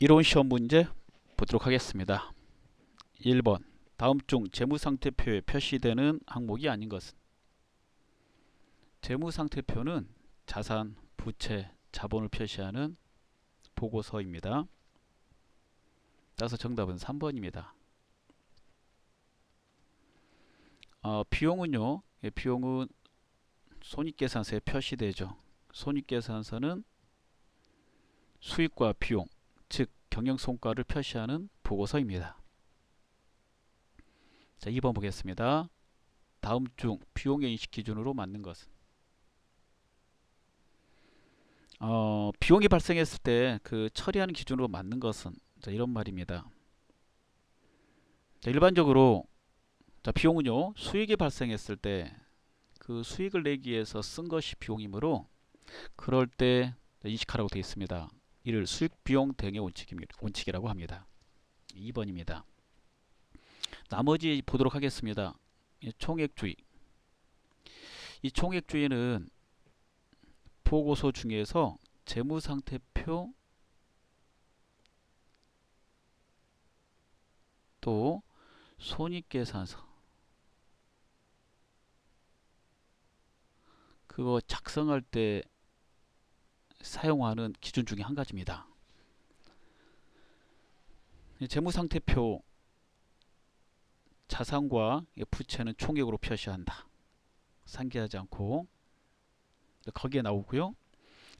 이론 시험 문제 보도록 하겠습니다. 1번 다음 중 재무상태표에 표시되는 항목이 아닌 것은 재무상태표는 자산, 부채, 자본을 표시하는 보고서입니다. 따라서 정답은 3번입니다. 어, 비용은요. 예, 비용은 손익계산서에 표시되죠. 손익계산서는 수익과 비용, 즉 경영 성과를 표시하는 보고서입니다. 자, 2번 보겠습니다. 다음 중 비용의 인식 기준으로 맞는 것은 어, 비용이 발생했을 때 그 처리하는 기준으로 맞는 것은 자, 이런 말입니다. 자, 일반적으로 자, 비용은요 수익이 발생했을 때 그 수익을 내기 위해서 쓴 것이 비용이므로 그럴 때 인식하라고 되어 있습니다. 이를 수익 비용 등의 원칙이라고 합니다. 2번입니다. 나머지 보도록 하겠습니다. 총액주의. 이 총액주의는 보고서 중에서 재무상태표 또 손익계산서 그거 작성할 때 사용하는 기준 중에 한 가지입니다. 재무상태표 자산과 부채는 총액으로 표시한다. 상기하지 않고 거기에 나오고요.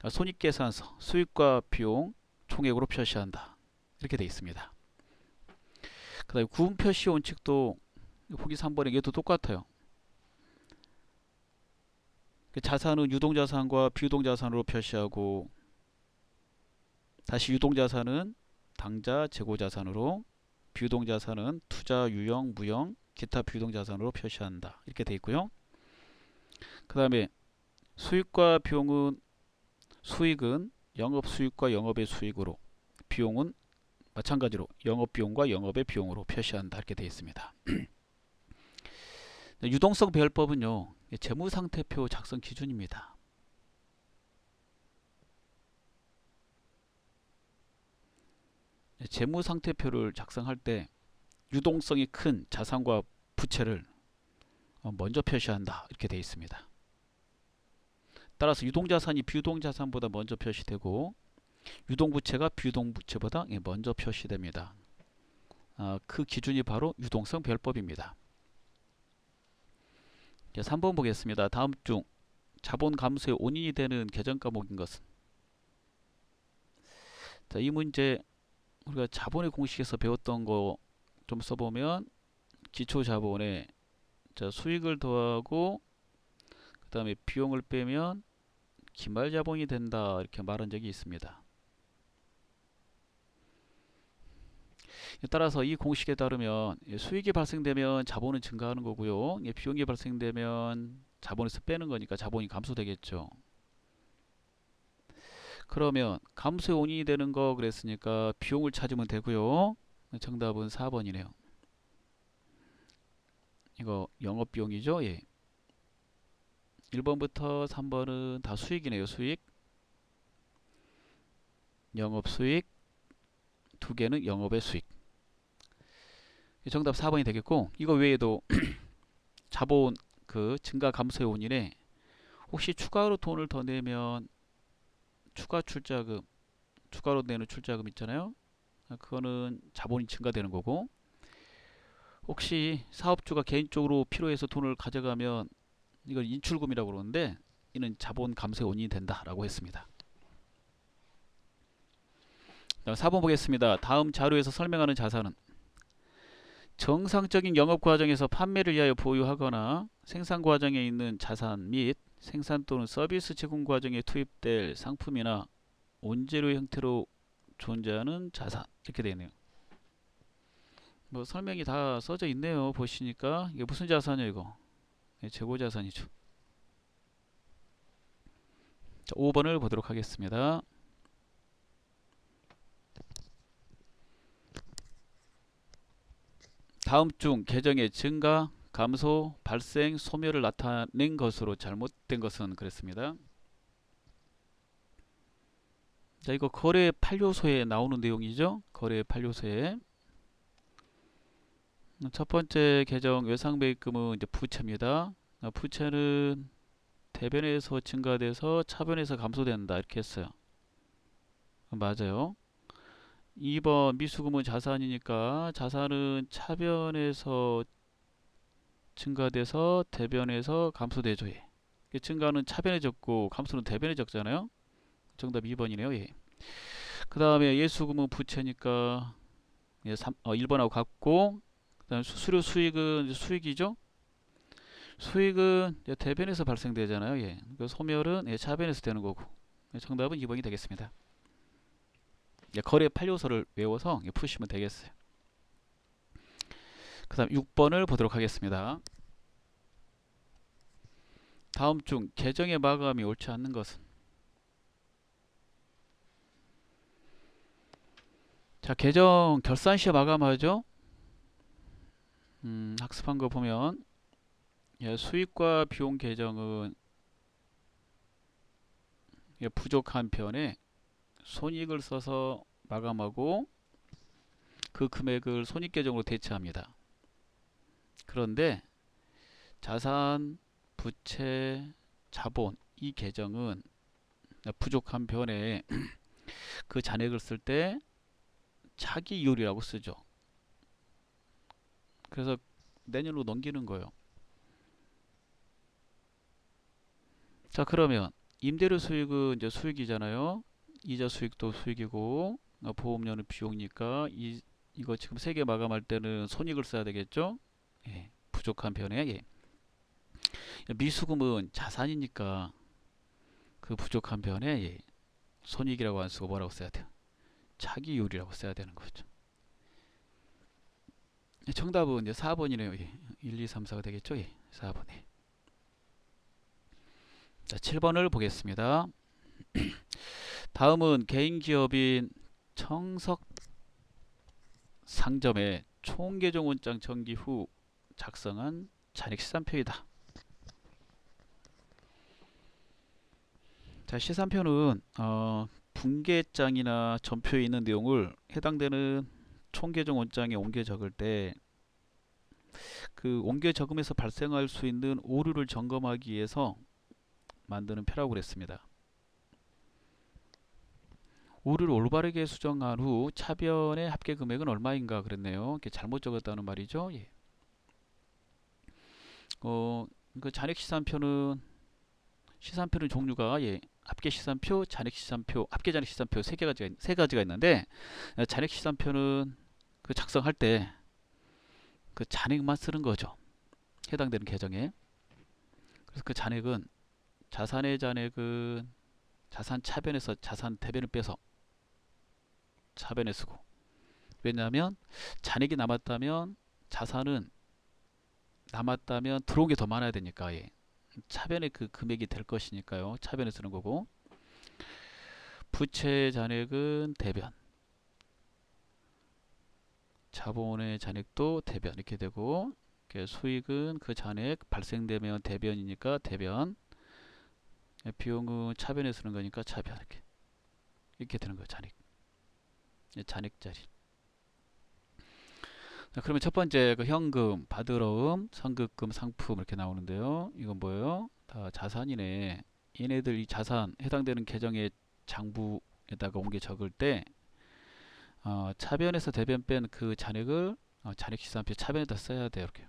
손익계산서 수익과 비용 총액으로 표시한다. 이렇게 되어 있습니다. 그 다음에 구분표시 원칙도 보기 3번에 얘도 똑같아요. 그 자산은 유동자산과 비유동자산으로 표시하고 다시 유동자산은 당자 재고자산으로 비유동자산은 투자 유형 무형 기타 비유동자산으로 표시한다. 이렇게 되어 있고요. 그 다음에 수익과 비용은 수익은 영업 수익과 영업의 수익으로 비용은 마찬가지로 영업 비용과 영업의 비용으로 표시한다. 이렇게 되어 있습니다. 유동성 배열법은요 재무상태표 작성 기준입니다. 재무상태표를 작성할 때 유동성이 큰 자산과 부채를 어, 먼저 표시한다 이렇게 되어 있습니다. 따라서 유동자산이 비유동자산보다 먼저 표시되고 유동부채가 비유동부채보다 예, 먼저 표시됩니다. 아, 그 기준이 바로 유동성 별법입니다. 자, 3번 보겠습니다. 다음 중 자본 감소의 원인이 되는 계정 과목인 것은 자, 이 문제 우리가 자본의 공식에서 배웠던 거 좀 써보면 기초 자본에 자, 수익을 더하고 그 다음에 비용을 빼면 기말 자본이 된다 이렇게 말한 적이 있습니다. 따라서 이 공식에 따르면 수익이 발생되면 자본은 증가하는 거고요. 비용이 발생되면 자본에서 빼는 거니까 자본이 감소되겠죠. 그러면 감소의 원인이 되는 거 그랬으니까 비용을 찾으면 되고요. 정답은 4번이네요. 이거 영업비용이죠. 예. 1번부터 3번은 다 수익이네요. 수익. 영업수익. 두 개는 영업의 수익. 정답 4번이 되겠고 이거 외에도 자본 그 증가 감소의 원인에 혹시 추가로 돈을 더 내면 추가 출자금 추가로 내는 출자금 있잖아요 그거는 자본이 증가되는 거고 혹시 사업주가 개인적으로 필요해서 돈을 가져가면 이걸 인출금이라고 그러는데 이는 자본 감소의 원인이 된다 라고 했습니다. 4번 보겠습니다. 다음 자료에서 설명하는 자산은 정상적인 영업 과정에서 판매를 위하여 보유하거나 생산 과정에 있는 자산 및 생산 또는 서비스 제공 과정에 투입될 상품이나 원재료 형태로 존재하는 자산 이렇게 되네요. 뭐 설명이 다 써져 있네요. 보시니까 이게 무슨 자산이에요 이거? 네, 재고 자산이죠. 자, 5번을 보도록 하겠습니다. 다음 중 계정의 증가, 감소, 발생, 소멸을 나타낸 것으로 잘못된 것은 그랬습니다. 자, 이거 거래 8요소에 나오는 내용이죠. 거래 8요소에. 첫 번째 계정 외상배입금은 이제 부채입니다. 아, 부채는 대변에서 증가돼서 차변에서 감소된다. 이렇게 했어요. 맞아요. 2번 미수금은 자산이니까 자산은 차변에서 증가돼서 대변에서 감소되죠. 예. 증가는 차변에 적고 감소는 대변에 적잖아요. 정답 2번이네요. 예. 그 다음에 예수금은 부채니까 예, 3, 어, 1번하고 같고 그 다음에 수수료 수익은 수익이죠. 수익은 대변에서 발생되잖아요. 예. 그 소멸은 예, 차변에서 되는 거고 예, 정답은 2번이 되겠습니다. 예, 거래 8요소를 외워서 예, 푸시면 되겠어요. 그 다음 6번을 보도록 하겠습니다. 다음 중 계정의 마감이 옳지 않는 것은 자 계정 결산 시에 마감하죠. 음, 학습한 거 보면 예, 수익과 비용 계정은 예, 부족한 편에 손익을 써서 마감하고 그 금액을 손익 계정으로 대체합니다. 그런데 자산, 부채, 자본 이 계정은 부족한 변에 그 잔액을 쓸 때 차기 이율이라고 쓰죠. 그래서 내년으로 넘기는 거예요. 자 그러면 임대료 수익은 이제 수익이잖아요. 이자 수익도 수익이고 어, 보험료는 비용이니까 이 이거 지금 세 개 마감할 때는 손익을 써야 되겠죠. 예, 부족한 편에 예. 미수금은 자산이니까 그 부족한 편에 예, 손익이라고 안 쓰고 뭐라고 써야 돼요? 차기율이라고 써야 되는 거죠. 예, 정답은 이제 4번이네요. 예. 1, 2, 3, 4가 되겠죠? 예. 4번에. 자, 7번을 보겠습니다. 다음은 개인 기업인 청석 상점의 총계정 원장 정기 후 작성한 잔액 시산표이다. 자, 시산표는 어, 분계장이나 전표에 있는 내용을 해당되는 총계정 원장에 옮겨 적을 때 그 옮겨 적음에서 발생할 수 있는 오류를 점검하기 위해서 만드는 표라고 그랬습니다. 오류를 올바르게 수정한 후 차변의 합계 금액은 얼마인가 그랬네요. 이렇게 잘못 적었다는 말이죠. 예. 어, 그 잔액 시산표는 시산표는 종류가 예, 합계 시산표, 잔액 시산표, 합계 잔액 시산표 세 가지가 세 가지가 있는데 어, 잔액 시산표는 그 작성할 때 그 잔액만 쓰는 거죠. 해당되는 계정에. 그래서 그 잔액은 자산의 잔액은 자산 차변에서 자산 대변을 빼서 차변에 쓰고. 왜냐하면 잔액이 남았다면 자산은 남았다면 들어온 게 더 많아야 되니까 예. 차변에 그 금액이 될 것이니까요. 차변에 쓰는 거고. 부채 잔액은 대변. 자본의 잔액도 대변. 이렇게 되고 수익은 그 잔액 발생되면 대변이니까 대변. 비용은 차변에 쓰는 거니까 차변. 이렇게. 이렇게 되는 거예요. 잔액 잔액자리 자, 그러면 첫 번째 그 현금, 받으러움, 선급금, 상품 이렇게 나오는데요. 이건 뭐예요? 다 자산이네. 얘네들 이 자산 해당되는 계정의 장부에다가 옮겨 적을 때 어, 차변에서 대변 뺀 그 잔액을 어, 잔액 시산표 차변에다 써야 돼요. 이렇게.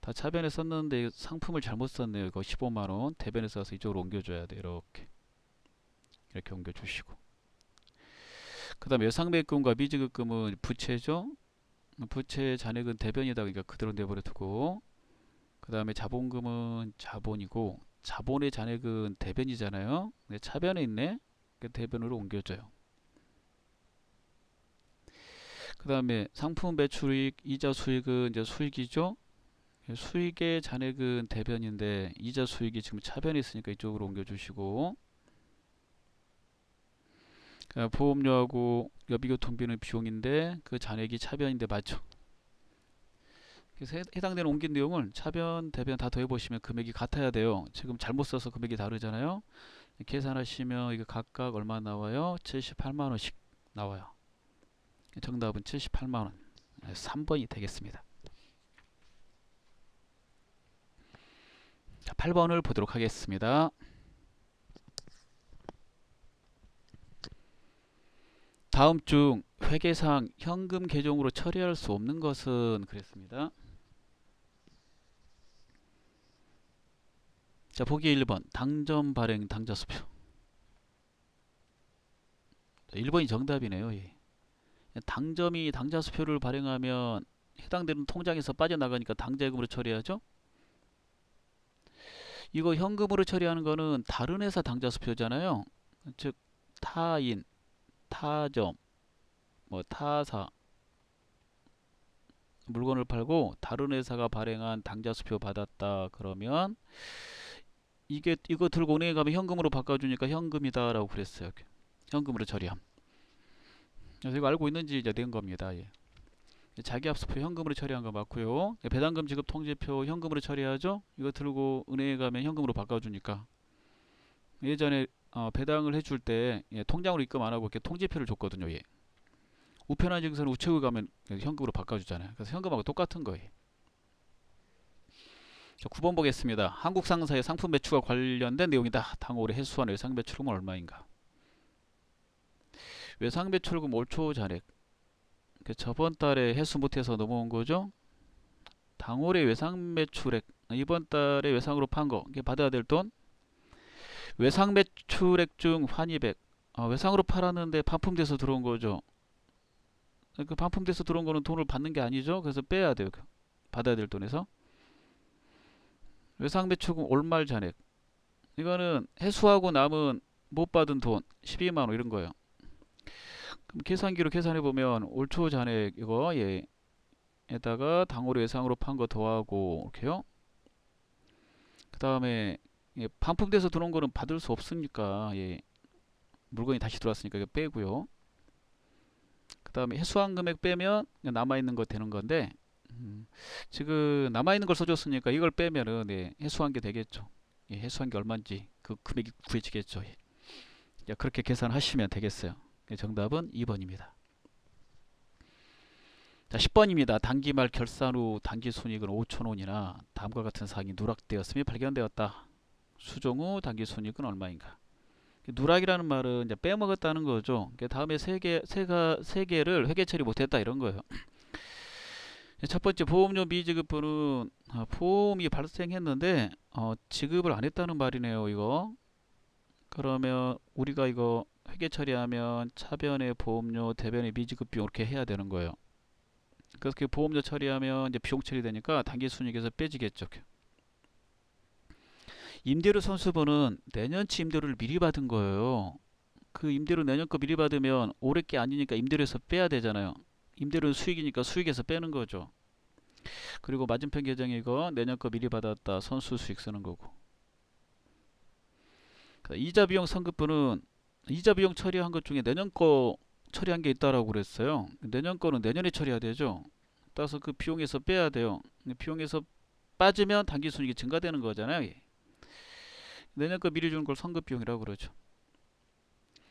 다 차변에 썼는데 상품을 잘못 썼네요. 이거 15만원 대변에 써서 이쪽으로 옮겨줘야 돼. 이렇게. 이렇게 옮겨주시고. 그 다음 예상매입금과 미지급금은 부채죠. 부채 잔액은 대변이다. 그러니까 그대로 내버려 두고 그 다음에 자본금은 자본이고 자본의 잔액은 대변이잖아요. 근데 차변에 있네. 그 대변으로 옮겨줘요. 그 다음에 상품 매출이익, 이자 수익은 이제 수익이죠. 수익의 잔액은 대변인데 이자 수익이 지금 차변에 있으니까 이쪽으로 옮겨주시고 보험료하고 여비교통비는 비용인데 그 잔액이 차변인데 맞죠? 그래서 해당되는 옮긴 내용을 차변, 대변 다 더해보시면 금액이 같아야 돼요. 지금 잘못 써서 금액이 다르잖아요. 계산하시면 이거 각각 얼마 나와요? 78만 원씩 나와요. 정답은 78만 원. 3번이 되겠습니다. 자, 8번을 보도록 하겠습니다. 다음 중 회계상 현금 계정으로 처리할 수 없는 것은 그랬습니다. 자, 보기 1번 당점 발행 당자수표. 자, 1번이 정답이네요. 예. 당점이 당자수표를 발행하면 해당되는 통장에서 빠져나가니까 당자금으로 처리하죠. 이거 현금으로 처리하는 거는 다른 회사 당자수표잖아요. 즉 타인, 타점, 뭐 타사 물건을 팔고 다른 회사가 발행한 당자수표 받았다 그러면 이게 이거 들고 은행에 가면 현금으로 바꿔주니까 현금이다라고 그랬어요. 현금으로 처리함. 그래서 이거 알고 있는지 이제 낸 겁니다. 예. 자기 합수표 현금으로 처리한 거 맞고요. 배당금 지급 통지표 현금으로 처리하죠. 이거 들고 은행에 가면 현금으로 바꿔주니까 예전에 어, 배당을 해줄 때 예, 통장으로 입금 안 하고 이렇게 통지표를 줬거든요. 예. 우편한 증서는 우체국 가면 현금으로 바꿔주잖아요. 그래서 현금하고 똑같은 거예요. 자, 9번 보겠습니다. 한국 상사의 상품 매출과 관련된 내용이다. 당올해 해수한 외상 매출금은 얼마인가? 외상 매출금 올초 잔액. 그 저번 달에 해수 못해서 넘어온 거죠. 당올해 외상 매출액 이번 달에 외상으로 판 거. 이게 받아야 될 돈. 외상 매출액 중 환입액. 아, 외상으로 팔았는데 반품돼서 들어온 거죠. 그 반품돼서 들어온 거는 돈을 받는 게 아니죠. 그래서 빼야 돼요. 받아야 될 돈에서. 외상 매출금 올말 잔액. 이거는 해수하고 남은 못 받은 돈 12만 원 이런 거예요. 그럼 계산기로 계산해 보면 올 초 잔액 이거 예. 에다가 당월 외상으로 판 거 더하고 이렇게요. 그 다음에 예, 반품돼서 들어온 거는 받을 수 없으니까 예. 물건이 다시 들어왔으니까 이거 빼고요. 그 다음에 해수한 금액 빼면 남아 있는 거 되는 건데 음, 지금 남아 있는 걸 써줬으니까 이걸 빼면은 예, 해수한 게 되겠죠. 예, 해수한 게 얼마인지 그 금액이 구해지겠죠. 예. 예, 그렇게 계산하시면 되겠어요. 예, 정답은 2번입니다. 자, 10번입니다. 단기말 결산 후 단기 순이익은 5천원이나 다음과 같은 사항이 누락되었음이 발견되었다. 수종 후 단기 순이익은 얼마인가? 누락이라는 말은 이제 빼먹었다는 거죠. 다음에 세 개, 세가 세 개를 회계 처리 못했다 이런 거예요. 첫 번째 보험료 미지급분은 아, 보험이 발생했는데 어, 지급을 안 했다는 말이네요. 이거 그러면 우리가 이거 회계 처리하면 차변의 보험료, 대변의 미지급 비용 이렇게 해야 되는 거예요. 그래서 그 보험료 처리하면 이제 비용 처리되니까 단기 순이익에서 빼지겠죠. 임대료 선수분은 내년치 임대료를 미리 받은 거예요. 그 임대료 내년 거 미리 받으면 올해 게 아니니까 임대료에서 빼야 되잖아요. 임대료는 수익이니까 수익에서 빼는 거죠. 그리고 맞은편 계정에 이거 내년 거 미리 받았다 선수 수익 쓰는 거고. 이자 비용 선급분은 이자 비용 처리한 것 중에 내년 거 처리한 게 있다라고 그랬어요. 내년 거는 내년에 처리해야 되죠. 따라서 그 비용에서 빼야 돼요. 비용에서 빠지면 단기 순이익이 증가되는 거잖아요. 내년 거 미리 주는 걸 선급 비용이라고 그러죠.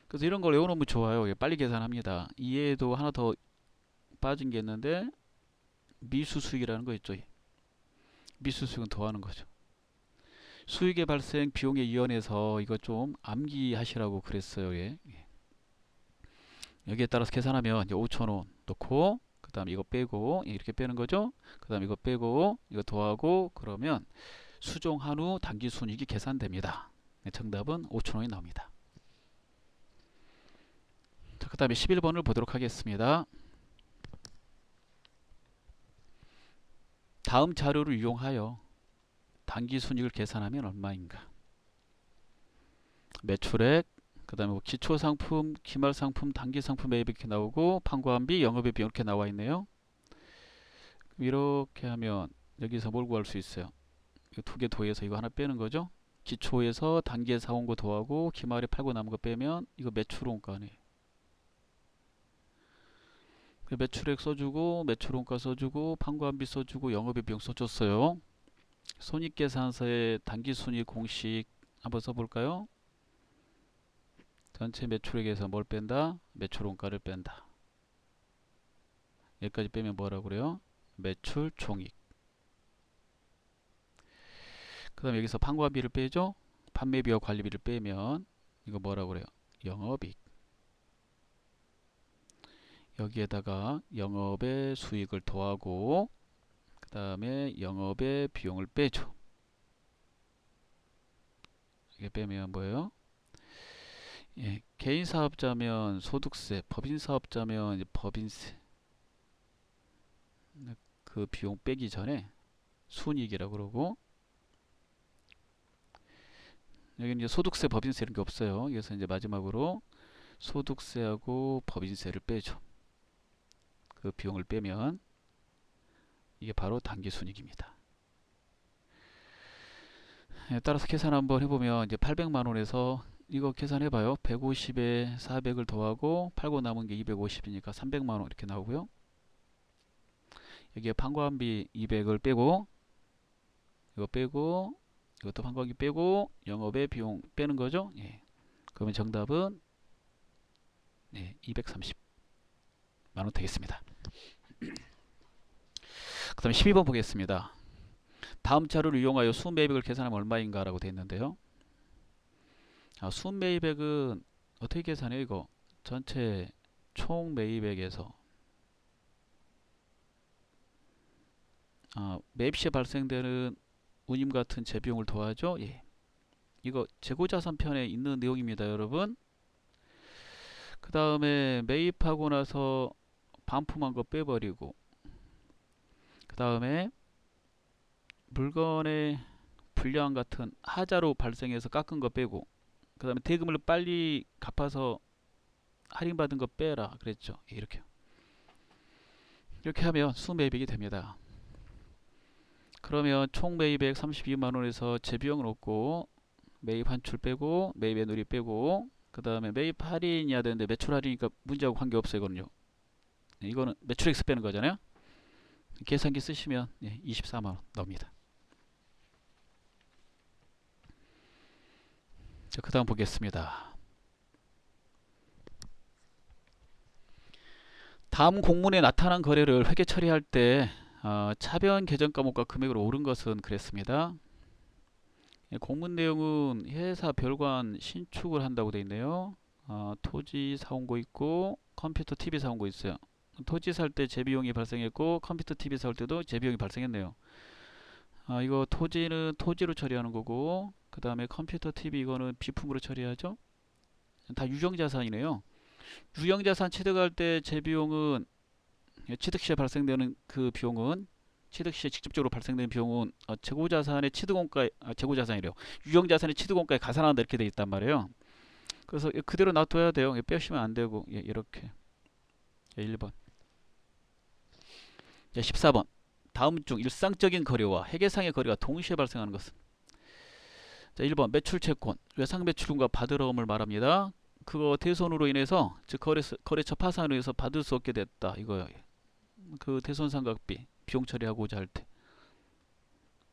그래서 이런 걸 외워놓으면 좋아요. 빨리 계산합니다. 이해도 하나 더 빠진 게 있는데 미수 수익이라는 거 있죠. 미수 수익은 더하는 거죠. 수익의 발생 비용의 이연에서 이거 좀 암기하시라고 그랬어요. 예. 여기에 따라서 계산하면 이제 5천원 넣고 그 다음 이거 빼고 이렇게 빼는 거죠. 그 다음 이거 빼고 이거 더하고 그러면 수종한 후 단기 순이익이 계산됩니다. 네, 정답은 5천원이 나옵니다. 그 다음에 11번을 보도록 하겠습니다. 다음 자료를 이용하여 단기 순이익을 계산하면 얼마인가? 매출액, 그 다음에 뭐 기초상품, 기말상품, 단기상품 매입 이렇게 나오고 판관비, 영업비 이렇게 나와 있네요. 이렇게 하면 여기서 뭘 구할 수 있어요? 두 개 더해서 이거 하나 빼는 거죠. 기초에서 단기에 사온 거 더하고 기말에 팔고 남은 거 빼면 이거 매출원가네. 그 매출액 써주고 매출원가 써주고 판관비 써주고 영업비 비용 써줬어요. 손익계산서의 단기순이익 공식 한번 써볼까요? 전체 매출액에서 뭘 뺀다? 매출 원가를 뺀다. 여기까지 빼면 뭐라고 그래요? 매출 총익. 그 다음에 여기서 판관비를 빼죠? 판매비와 관리비를 빼면 이거 뭐라고 그래요? 영업이익. 여기에다가 영업의 수익을 더하고 그 다음에 영업의 비용을 빼죠. 이게 빼면 뭐예요? 예, 개인 사업자면 소득세, 법인 사업자면 법인세. 그 비용 빼기 전에 순이익이라고 그러고 여기는 이제 소득세, 법인세 이런 게 없어요. 그래서 이제 마지막으로 소득세하고 법인세를 빼죠. 그 비용을 빼면 이게 바로 단기순이익입니다. 예, 따라서 계산 한번 해보면 이제 800만 원에서 이거 계산해봐요. 150에 400을 더하고 팔고 남은 게 250이니까 300만 원 이렇게 나오고요. 여기에 판관비 200을 빼고 이거 빼고 이것도 판관비 빼고 영업의 비용 빼는 거죠. 예. 그러면 정답은 네, 230 만 원 되겠습니다. 그 다음에 12번 보겠습니다. 다음 자료를 이용하여 수은 매입액을 계산하면 얼마인가 라고 되어 있는데요. 아, 수은 매입액은 어떻게 계산해요 이거 전체 총 매입액에서 아, 매입 시에 발생되는 운임 같은 재비용을 더하죠? 예. 이거 재고자산 편에 있는 내용입니다 여러분. 그 다음에 매입하고 나서 반품한 거 빼버리고 그 다음에 물건의 불량 같은 하자로 발생해서 깎은 거 빼고 그 다음에 대금을 빨리 갚아서 할인받은 거 빼라 그랬죠. 예, 이렇게. 이렇게 하면 수매입액이 됩니다 그러면 총 매입액 32만원에서 재비용을 얻고 매입 환출 빼고 매입의 누리 빼고 그 다음에 매입 할인이야 되는데 매출 할인이니까 문제하고 관계없어요 이거는요. 네, 이거는 매출액스 빼는 거잖아요. 계산기 쓰시면 예, 24만원 나옵니다. 자, 그 다음 보겠습니다. 다음 공문에 나타난 거래를 회계 처리할 때 어, 차변 계정 과목과 금액으로 옳은 것은 그랬습니다. 예, 공문 내용은 회사 별관 신축을 한다고 되어 있네요. 어, 토지 사온 거 있고 컴퓨터 TV 사온 거 있어요. 토지 살 때 재비용이 발생했고 컴퓨터 TV 살 때도 재비용이 발생했네요. 아, 이거 토지는 토지로 처리하는 거고 그 다음에 컴퓨터 TV 이거는 비품으로 처리하죠 다 유형자산이네요 유형자산 취득할 때 재비용은 예, 취득 시에 발생되는 그 비용은 취득 시에 직접적으로 발생되는 비용은 어, 재고자산의 취득원가에 아, 재고자산이래요. 유형자산의 취득원가에 가산한다 이렇게 돼 있단 말이에요. 그래서 그대로 놔둬야 돼요. 빼시면 안 되고. 예, 이렇게. 예, 1번. 예, 14번. 다음 중 일상적인 거래와 회계상의 거래가 동시에 발생하는 것은? 자 1번. 매출 채권 외상 매출금과 받으러움을 말합니다. 그거 대손으로 인해서 즉 거래, 거래처 파산으로 해서 받을 수 없게 됐다. 이거예요. 그 대손 상각비 비용 처리하고자 할 때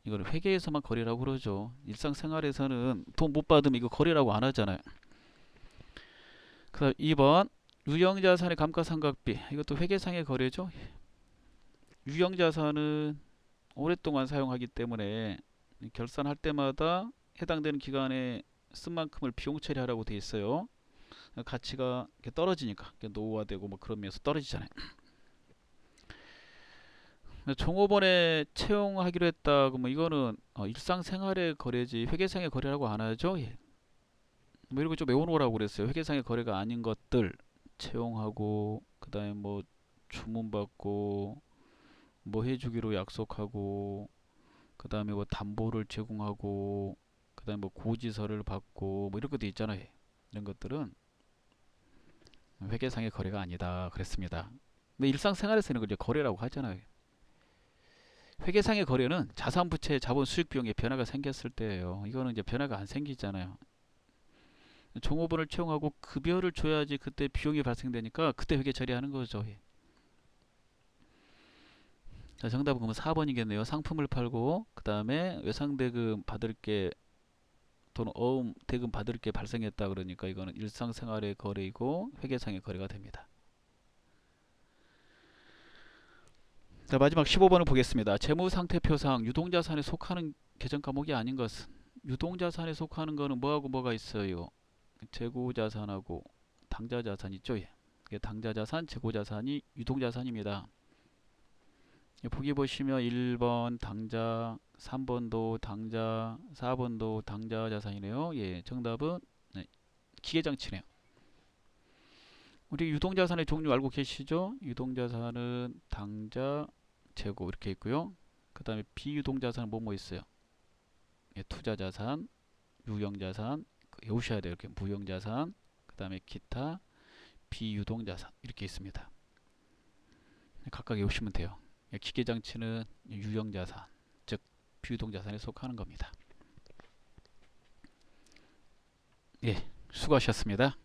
이거는 회계에서만 거래라고 그러죠. 일상생활에서는 돈 못 받으면 이거 거래라고 안 하잖아요. 그 다음 2번 유형자산의 감가상각비 이것도 회계상의 거래죠. 유형자산은 오랫동안 사용하기 때문에 결산할 때마다 해당되는 기간에 쓴 만큼을 비용 처리하라고 돼 있어요. 가치가 떨어지니까 노후화되고 뭐 그러면서 떨어지잖아요. 종업원에 채용하기로 했다. 그러면 이거는 어, 일상생활의 거래지 회계상의 거래라고 안 하죠. 예. 뭐 이런 거 좀 외워놓으라고 그랬어요. 회계상의 거래가 아닌 것들 채용하고 그 다음에 뭐 주문받고 뭐 해주기로 약속하고 그 다음에 뭐 담보를 제공하고 그 다음에 뭐 고지서를 받고 뭐 이런 것도 있잖아요 이런 것들은 회계상의 거래가 아니다 그랬습니다 근데 일상생활에서 는 이제 거래라고 하잖아요 회계상의 거래는 자산부채 자본 수익 비용에 변화가 생겼을 때예요 이거는 이제 변화가 안 생기잖아요 종업원을 채용하고 급여를 줘야지 그때 비용이 발생되니까 그때 회계 처리하는 거죠 자, 정답은 그러면 4번이겠네요. 상품을 팔고 그 다음에 외상대금 받을 게 또는 어음 대금 받을 게 발생했다 그러니까 이거는 일상생활의 거래이고 회계상의 거래가 됩니다. 자 마지막 15번을 보겠습니다. 재무상태표상 유동자산에 속하는 계정 과목이 아닌 것은 유동자산에 속하는 거는 뭐하고 뭐가 있어요? 재고자산하고 당자자산 있죠? 예. 이게 당자자산, 재고자산이 유동자산입니다. 예, 보기 보시면 1번 당자, 3번도 당자, 4번도 당자자산이네요. 예, 정답은 네, 기계장치네요. 우리 유동자산의 종류 알고 계시죠? 유동자산은 당자, 재고 이렇게 있고요. 그 다음에 비유동 자산은 뭐뭐 있어요? 예, 투자 자산, 유형 자산, 그 외우셔야 돼요. 이렇게 무형 자산, 그 다음에 기타, 비유동 자산 이렇게 있습니다. 각각 외우시면 돼요. 예, 기계 장치는 유형 자산, 즉 비유동 자산에 속하는 겁니다. 예, 수고하셨습니다.